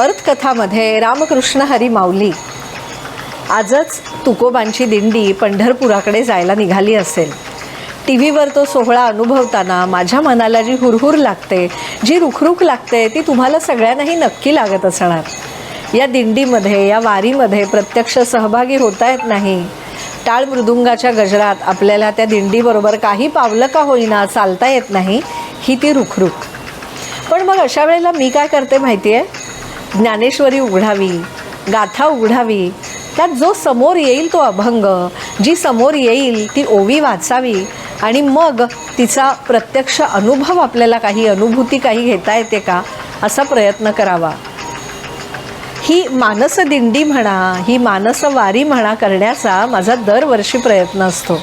अर्थकथामध्ये रामकृष्ण हरी माऊली. आजच तुकोबांची दिंडी पंढरपुराकडे जायला निघाली असेल. टी व्हीवर तो सोहळा अनुभवताना माझ्या मनाला जी हुरहुर लागते जी रुखरुख लागते ती तुम्हाला सगळ्यांनाही नक्की लागत असणार. या दिंडीमध्ये या वारीमध्ये प्रत्यक्ष सहभागी होता येत नाही. टाळ मृदुंगाच्या गजरात आपल्याला त्या दिंडीबरोबर काही पावलं का होईना चालता येत नाही ही ती रुखरुख. पण मग अशा वेळेला मी काय करते माहिती आहे ज्ञानेश्वरी उघडावी गाथा उघडावी त्यात जो समोर येईल तो अभंग जी समोर येईल ती ओवी वाचावी आणि मग तिचा प्रत्यक्ष अनुभव आपल्याला काही अनुभूती काही घेता येते का असा प्रयत्न करावा. ही मानस दिंडी म्हणा ही मानस वारी म्हणा करण्याचा माझा दरवर्षी प्रयत्न असतो.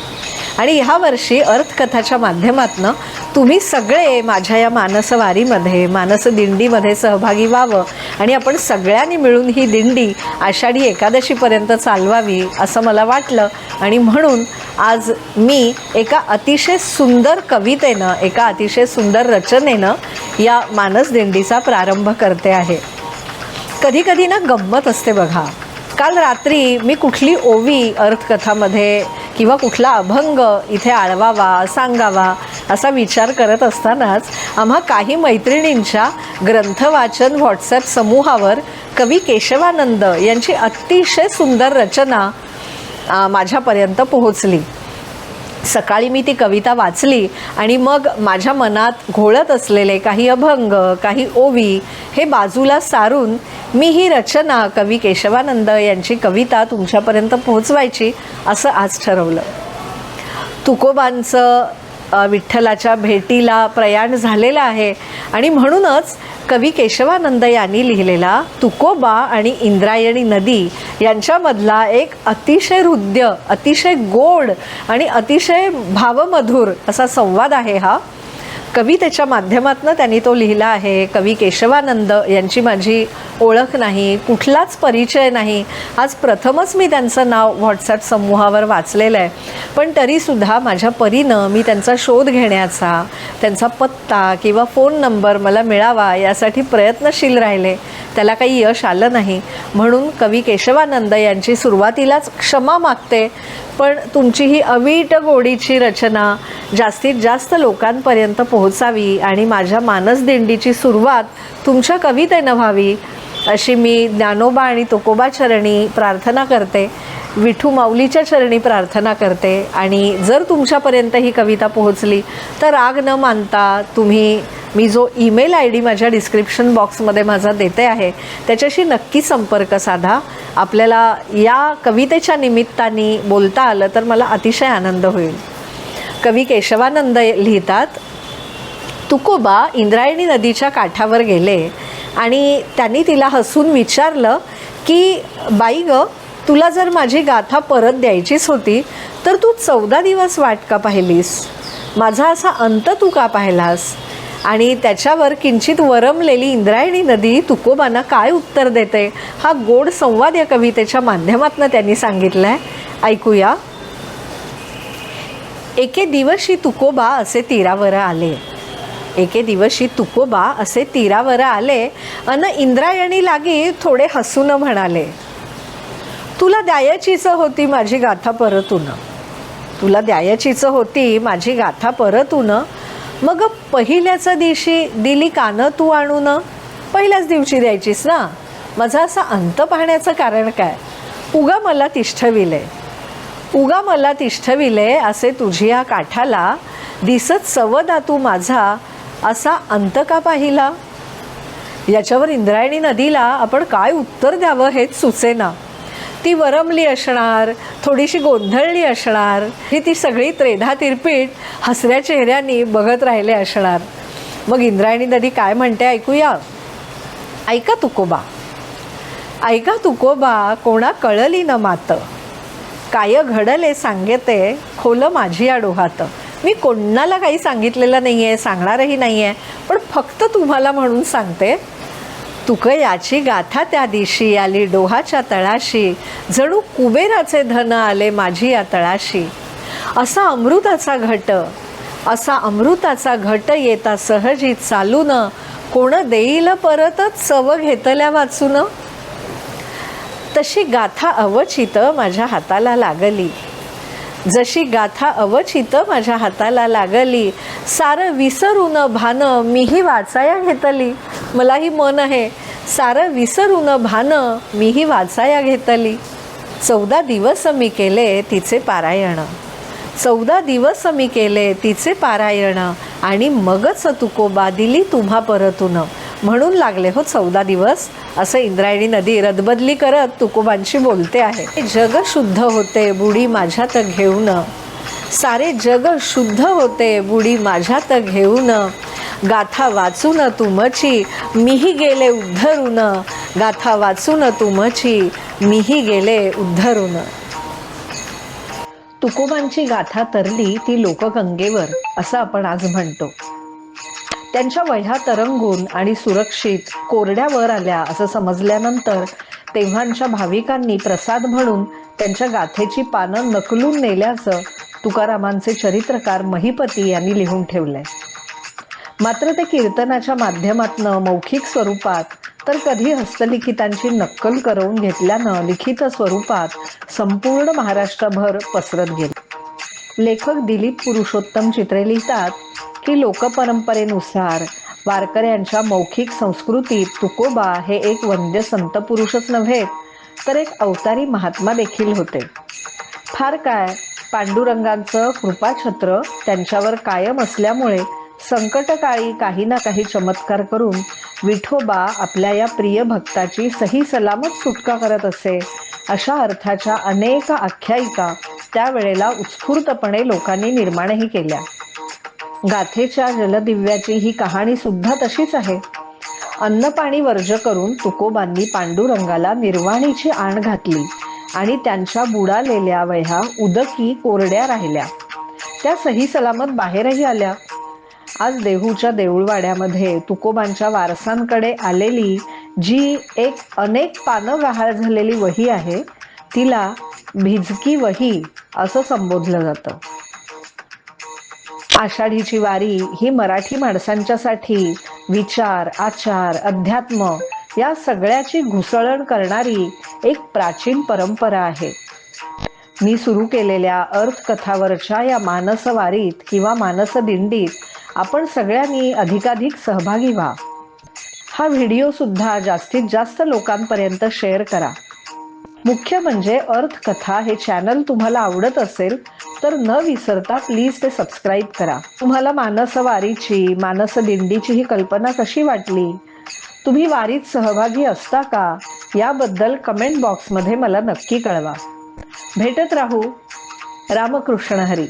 आणि ह्या वर्षी अर्थकथाच्या माध्यमातनं तुम्ही सगळे माझ्या या मानसवारीमध्ये मानसदिंडीमध्ये सहभागी व्हावं आणि आपण सगळ्यांनी मिळून ही दिंडी आषाढी एकादशीपर्यंत चालवावी असं मला वाटलं. आणि म्हणून आज मी एका अतिशय सुंदर कवितेनं एका अतिशय सुंदर रचनेनं या मानसदिंडीचा प्रारंभ करते आहे. कधीकधी ना गंमत असते बघा. काल रात्री मी कुठली ओवी अर्थकथामध्ये किंवा कुठला अभंग इथे आळवावा सांगावा असा विचार करत असतानाच आम्हा काही मैत्रिणींच्या ग्रंथवाचन व्हॉट्सॲप समूहावर कवी केशवानंद यांची अतिशय सुंदर रचना माझ्यापर्यंत पोहोचली. सकाळी मी ती कविता वाचली आणि मग माझ्या मनात घोळत असलेले काही अभंग काही ओवी हे बाजूला सारून मी ही रचना कवी केशवानंद यांची कविता तुमच्यापर्यंत पोहोचवायची असं आज ठरवलं. तुकोबांचं विठ्ठलाच्या भेटीला प्रयाण झालेलं आहे. आणि म्हणूनच कवी केशवानंद यांनी लिहिलेला तुकोबा आणि इंद्रायणी नदी यांच्यामधला एक अतिशय हृदय अतिशय गोड आणि अतिशय भावमधुर असा संवाद आहे हा. कवितेच्या माध्यमातून त्यांनी तो लिहिला आहे कवी केशवानंद. यांची माझी ओळख नाही कुठलाच परिचय नाही. आज प्रथमच मी त्यांचं नाव व्हॉट्सॲप समूहावर वाचलेलं आहे. पण तरीसुद्धा माझ्या परीनं मी त्यांचा शोध घेण्याचा त्यांचा पत्ता किंवा फोन नंबर मला मिळावा यासाठी प्रयत्नशील राहिले. त्याला काही यश आलं नाही. म्हणून कवी केशवानंद यांची सुरुवातीलाच क्षमा मागते. पण तुमची ही अवीट गोडीची रचना जास्तीत जास्त लोकांपर्यंत पोहोचावी आणि माझ्या मानसदिंडीची सुरुवात तुमच्या कवितेनं व्हावी अशी मी ज्ञानोबा आणि तुकोबा चरणी प्रार्थना करते. विठू माऊलीच्या चरणी प्रार्थना करते. आणि जर तुमच्यापर्यंत ही कविता पोहोचली तर राग न मानता तुम्ही मी जो ईमेल आय डी माझ्या डिस्क्रिप्शन बॉक्समध्ये माझा देते आहे त्याच्याशी नक्की संपर्क साधा. आपल्याला या कवितेच्या निमित्ताने बोलता आलं तर मला अतिशय आनंद होईल. कवी केशवानंद लिहितात तुकोबा इंद्रायणी नदीच्या काठावर गेले आणि त्यांनी तिला हसून विचारलं की बाई ग तुला जर माझी गाथा परत द्यायचीच होती तर तू चौदा दिवस वाट का पाहिलीस? माझा असा अंत तू का पाहिलास? आणि त्याच्यावर किंचित वरमलेली इंद्रायणी नदी तुकोबांना काय उत्तर देते? हा गोड संवाद या कवितेच्या माध्यमातून त्यांनी सांगितलं आहे ऐकूया. एके दिवशी तुकोबा असे तीरावर आले. एके दिवशी तुकोबा असे तीरावर आले अन इंद्रायणी लागी थोडे हसून म्हणाले तुला द्यायचीच होती माझी गाथा परतून. तुला द्यायचीच होती माझी गाथा परतून. मग पहिल्याच्या दिवशी दिली कानं तू आणून? पहिल्याच दिवशी द्यायचीस ना? माझा असा अंत पाहण्याचं कारण काय? उगा मला तिष्ठविले. उगा मला तिष्ठविले असे तुझ्या काठाला दिसत सवदा तू माझा असा अंत का पाहिला? याच्यावर इंद्रायणी नदीला आपण काय उत्तर द्यावं हेच सुचेना. ती वरमली असणार थोडीशी गोंधळली असणार ही ती सगळी त्रेधा तिरपीट हसऱ्या चेहऱ्यांनी बघत राहिले असणार. मग इंद्रायणी नदी काय म्हणते ऐकूया? ऐका तुकोबा. ऐका तुकोबा कोणा कळली न मात. काय घडले सांगते खोल माझी या डोहात. मी कोणाला काही सांगितलेलं नाही आहे सांगणारही नाही आहे पण फक्त तुम्हाला म्हणून सांगते तुक याची गाथा त्या दिवशी आली डोहाच्या तळाशी. जणू कुबेराचे धन आले माझी या तळाशी. असा अमृताचा घट असा अमृताचा घट येता सहजी चालून. कोण देईल परतच चव घेतल्या वाचून? तशी गाथा अवचित माझ्या हाताला लागली. जशी गाथा अवचित माझ्या हाताला लागली सारं विसरून भान मीही वाचाया घेतली. मलाही मन आहे. सारं विसरून भान मीही वाचाया घेतली. चौदा दिवस मी केले तिचे पारायण. चौदा दिवस मी केले तिचे पारायण. आणि मगच तुकोबा दिली तुम्हा परतून. म्हणून लागले हो चौदा दिवस. असं इंद्रायणी नदी रदबदली करत तुकोबांशी बोलते आहे. जग शुद्ध होते बुडी माझ्यात घेऊन. सारे जग शुद्ध होते बुडी माझ्यात घेऊन. गाथा वाचून तुमची मीही गेले उद्धरून. गाथा वाचून तुमची मीही गेले उद्धरून. तुकोबांची गाथा तरली ती लोकगंगेवर असं आपण आज म्हणतो. त्यांच्या वह्या तरंगून आणि सुरक्षित कोरड्यावर आल्या असं समजल्यानंतर तेव्हांच्या भाविकांनी प्रसाद म्हणून त्यांच्या गाथेची पानं नकलून नेल्याचं तुकारामांचे चरित्रकार महिपती यांनी लिहून ठेवलंय. मात्र ते कीर्तनाच्या माध्यमातनं मौखिक स्वरूपात तर कधी हस्तलिखितांची नक्कल करवून घेतल्यानं लिखित स्वरूपात संपूर्ण महाराष्ट्रभर पसरत गेले. लेखक दिलीप पुरुषोत्तम चित्रे लिहितात की लोकपरंपरेनुसार वारकऱ्यांच्या मौखिक संस्कृतीत तुकोबा हे एक वंद्य संत पुरुषच नव्हे तर एक अवतारी महात्मा देखील होते. फार काय पांडुरंगांचं कृपाछत्र त्यांच्यावर कायम असल्यामुळे संकटकाळी काही ना काही चमत्कार करून विठोबा आपल्या या प्रिय भक्ताची सही सलामत सुटका करत असे. अशा अर्थाच्या अनेक आख्यायिका त्यावेळेला उत्स्फूर्तपणे लोकांनी निर्माणही केल्या. गाथेच्या जलदिव्याची ही कहाणी सुद्धा तशीच आहे. अन्नपाणी वर्ज करून तुकोबांनी पांडुरंगाला निर्वाणीची आण घातली आणि त्यांच्या बुडालेल्या वह्या उदकी कोरड्या राहिल्या. त्या सही सलामत बाहेरही आल्या. आज देहूच्या देऊळवाड्यामध्ये तुकोबांच्या वारसांकडे आलेली जी एक अनेक पानं गहाळ झालेली वही आहे तिला भिजकी वही असं संबोधलं जातं. आषाढीची वारी ही मराठी माणसांच्यासाठी विचार आचार अध्यात्म या सगळ्याची घुसळण करणारी एक प्राचीन परंपरा आहे. मी सुरू केलेल्या अर्थकथावरच्या या मानसवारीत किंवा मानसदिंडीत आपण सगळ्यांनी अधिकाधिक सहभागी व्हा. हा व्हिडिओ सुद्धा जास्तीत जास्त लोकांपर्यंत शेअर करा. मुख्य म्हणजे अर्थकथा हे चॅनल तुम्हाला आवडत असेल तर न विसरता प्लीज ते सबस्क्राईब करा. तुम्हाला मानस वारीची मानस दिंडीची ही कल्पना कशी वाटली? तुम्ही वारीत सहभागी असता का? याबद्दल कमेंट बॉक्समध्ये मला नक्की कळवा. भेटत राहू. रामकृष्ण हरी.